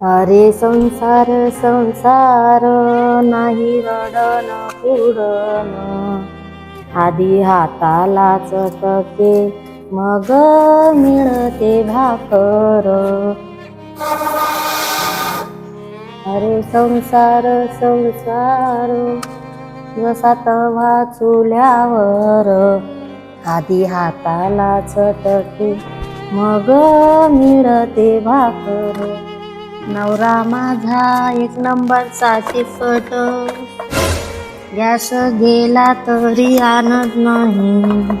अरे संसार संसार नाही रडन पुडन आधी हाताला चटके मग मिळते भाकर. अरे संसार संसार जसा तवा चुल्यावर. आधी हाताला चटके मग मिळते भाकर. नवरा माझा एक नंबरचा चिकट गॅस गेला तरी आणत नाही.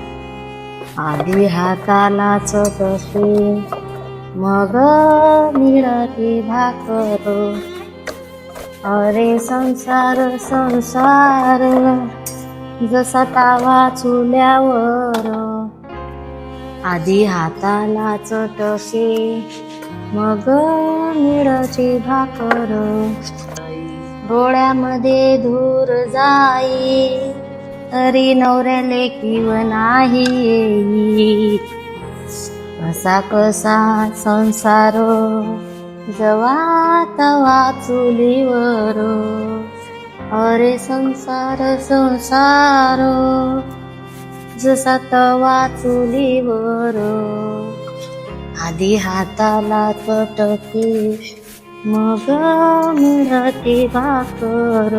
आधी हाताला चटके मग मिळते भाकर. अरे संसार संसार. जसा तावा चुल्यावर. आधी हाताला चटके मग मिळची भाकर डोळ्यामध्ये धूर जाई. तरी नवऱ्याले किव नाही येई. कसा कसा संसार जवा तवा चुलीवर. अरे संसार संसार जसा तवा चुलीवर. आधी हाताला चटके मग मिळते भाकर